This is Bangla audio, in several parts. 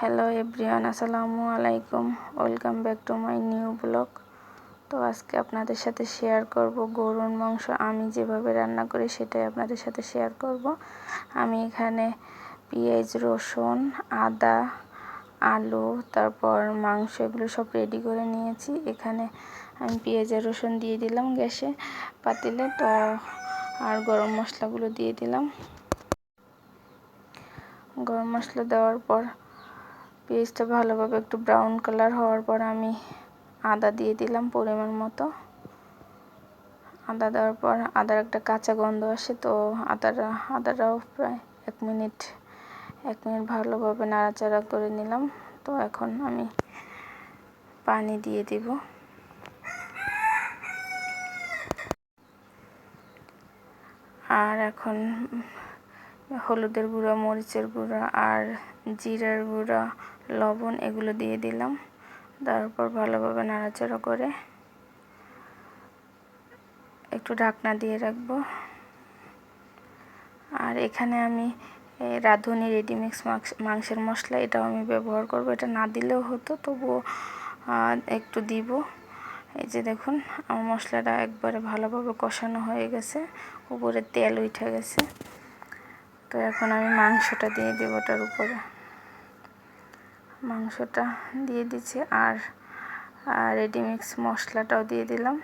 হ্যালো এভরিওয়ান, আসসালামু আলাইকুম। Welcome back to my new blog. তো আজকে আপনাদের সাথে শেয়ার করব গরুর মাংস। আমি যেভাবে রান্না করি সেটাই আপনাদের সাথে শেয়ার করব। আমি এখানে পেঁয়াজ, রসুন, আদা, আলু, তারপর মাংস এগুলো সব রেডি করে নিয়েছি। এখানে আমি পেঁয়াজ আর রসুন দিয়ে দিলাম গ্যাসে পাতিলে। তো আর গরম মশলাগুলো দিয়ে দিলাম। গরম মশলা দেওয়ার পর পেঁয়াজটা ভালোভাবে একটু ব্রাউন কালার হওয়ার পর আমি আদা দিয়ে দিলাম পরিমাণ মতো। আদা দেওয়ার পর আদার একটা কাঁচা গন্ধ আসে, তো আদাটা, আদাটাও প্রায় এক মিনিট এক মিনিট ভালোভাবে নাড়াচাড়া করে নিলাম। তো এখন আমি পানি দিয়ে দিব। আর এখন হলুদের গুঁড়া, মরিচের গুঁড়া আর জিরার গুঁড়া, লবণ এগুলো দিয়ে দিলাম। তারপর ভালোভাবে নাড়াচাড়া করে একটু ঢাকনা দিয়ে রাখব। আর এখানে আমি রাঁধুনি রেডিমিক্স মাংসের মশলা এটাও আমি ব্যবহার করব। এটা না দিলেও হতো, তবুও একটু দিব। এই যে দেখুন, আমার মশলাটা একবারে ভালোভাবে কষানো হয়ে গেছে, উপরে তেল উঠে গেছে। তো এখন আমি মাংসটা দিয়ে দেব ওটার উপরে। মাংসটা দিয়ে দিচ্ছি আর রেডিমিক্স মশলাটাও দিয়ে দিলাম।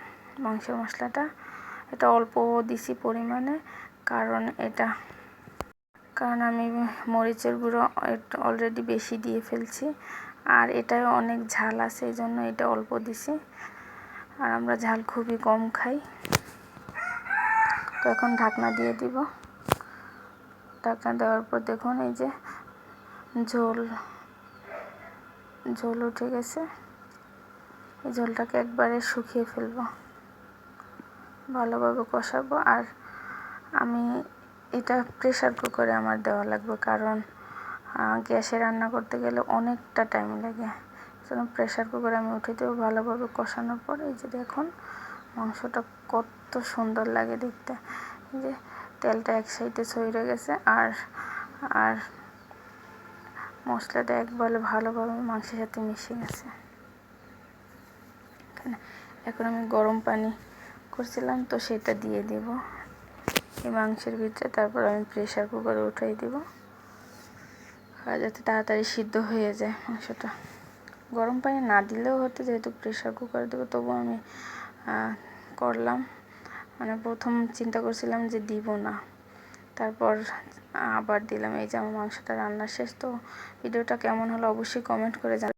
মাংসের মশলাটা এটা অল্প দিছি পরিমাণে, কারণ এটা, কারণ আমি মরিচের গুঁড়ো অলরেডি বেশি দিয়ে ফেলছি। আর এটাও অনেক ঝাল আছে, এই জন্য এটা অল্প দিছি। আর আমরা ঝাল খুবই কম খাই। তো এখন ঢাকনা দিয়ে দিব। ঢাকনা দেওয়ার পর দেখুন, এই যে ঝোল ঝোল উঠে গেছে। এই ঝোলটাকে একবারে শুকিয়ে ফেলব। ভালোভাবে কষাবো। আর আমি এটা প্রেশার কুকারে আমার দেওয়া লাগবে, কারণ গ্যাসে রান্না করতে গেলে অনেকটা টাইম লাগে। সেজন্য প্রেশার কুকারে আমি উঠে দেবো ভালোভাবে কষানোর পর। এই যে দেখুন, মাংসটা কত সুন্দর লাগে দেখতে। যে তেলটা এক সাইডে ছড়ে গেছে আর আর মশলাটা একবারে ভালোভাবে মাংসের সাথে মিশে গেছে। এখন আমি গরম পানি করছিলাম, তো সেটা দিয়ে দেব। এই মাংসের ভিতরে তারপর আমি প্রেশার কুকারে উঠাই দেব। আর যাতে তাড়াতাড়ি সিদ্ধ হয়ে যায় মাংসটা। গরম পানি না দিলেও হতো, যেহেতু প্রেশার কুকারে দেবো তবু আমি করলাম। মানে প্রথম চিন্তা করছিলাম যে দিব না। তারপর আবার দিলাম, এই যে আমার মাংসটা রান্না শেষ, তো ভিডিওটা কেমন হলো অবশ্যই কমেন্ট করে জানাবেন।